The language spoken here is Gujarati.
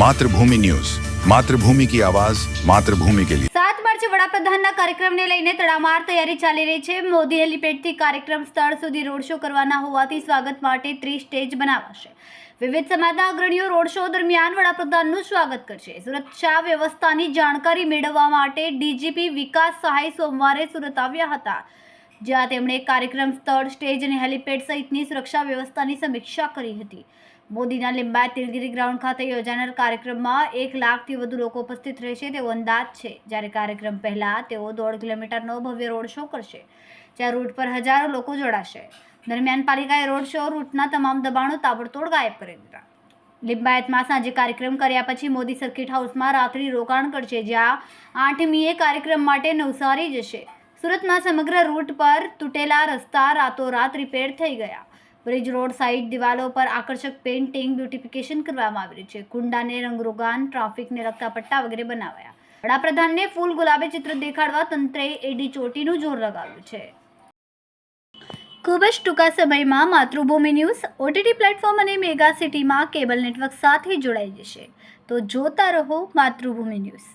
માતૃભૂમિ ન્યૂઝ. માતૃભૂમિ કી આવાજ, માતૃભૂમિ કે લિયે સાત માર્ચે વડાપ્રધાનના કાર્યક્રમને લઈને તડામાર તૈયારી ચાલી રહી છે. મોદી હેલિપેડથી કાર્યક્રમ સ્થળ સુધી રોડ શો કરવાના હોવાથી સ્વાગત માટે ત્રીસ સ્ટેજ બનાવાશે. વિવિધ સમાજના અગ્રણીઓ રોડ શો દરમિયાન વડાપ્રધાનનું સ્વાગત કરશે. સુરક્ષા વ્યવસ્થાની જાણકારી મેળવવા માટે ડીજીપી વિકાસ સહાય સોમવારે સુરત આવ્યા હતા. જ્યાં તેમણે કાર્યક્રમ સ્થળ, સ્ટેજ અને હેલીપેડ સહિતની સુરક્ષા વ્યવસ્થાની સમીક્ષા કરી હતી. મોદીના લિંબાયત તિલગીરી ગ્રાઉન્ડ ખાતે યોજાનાર કાર્યક્રમમાં એક લાખથી વધુ લોકો ઉપસ્થિત રહેશે તેવો અંદાજ છે. જ્યારે કાર્યક્રમ પહેલા તેઓ દોઢ કિલોમીટરનો ભવ્ય રોડ શો કરશે, જ્યાં રૂટ પર હજારો લોકો જોડાશે. દરમિયાન પાલિકાએ રોડ શો રૂટના તમામ દબાણો તાબડતોડ ગાયબ કરી દીધા. લિંબાયતમાં સાંજે કાર્યક્રમ કર્યા પછી મોદી સર્કિટ હાઉસમાં રાત્રિ રોકાણ કરશે, જ્યાં આઠમીએ કાર્યક્રમ માટે નવસારી જશે. સુરતમાં સમગ્ર રૂટ પર તૂટેલા રસ્તા રાતોરાત રિપેર થઈ ગયા. બ્રિજ રોડ સાઇડ દિવાલો પર આકર્ષક પેઇન્ટિંગ બ્યુટિફિકેશન કરવામાં આવ્યું છે. કુંડાને રંગરોગાન ટ્રાફિકને લગતા પટ્ટા વગેરે બનાવાયા. વડાપ્રધાનને ફૂલ ગુલાબી ચિત્ર દેખાડવા તંત્રએ એડી ચોટીનું જોર લગાવ્યું છે. ખૂબ જ ટૂંકા સમયમાં માતૃભૂમિ ન્યૂઝ, ઓટીટી પ્લેટફોર્મ અને મેગા સિટીમાં કેબલ નેટવર્ક સાથે જોડાઈ જશે. તો જોતા રહો માતૃભૂમિ ન્યૂઝ.